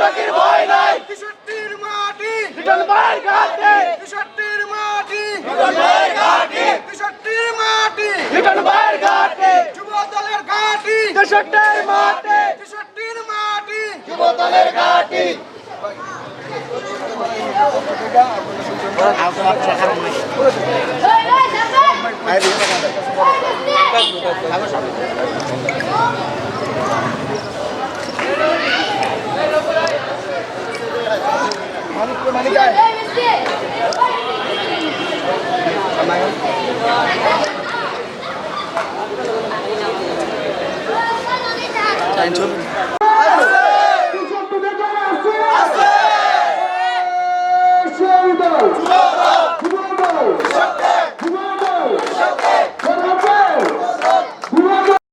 নাকি ভয় নাই। তেষট্টির মাটি। বিজন ভাই ঘাটে। তেষট্টির মাটি। বিজন ভাই ঘাটে। তেষট্টির মাটি। বিজন ভাই ঘাটে। যুব দলের ঘাটি। তেষট্টির মাটি। তেষট্টির মাটি। যুব দলের ঘাটি টাইম চলবে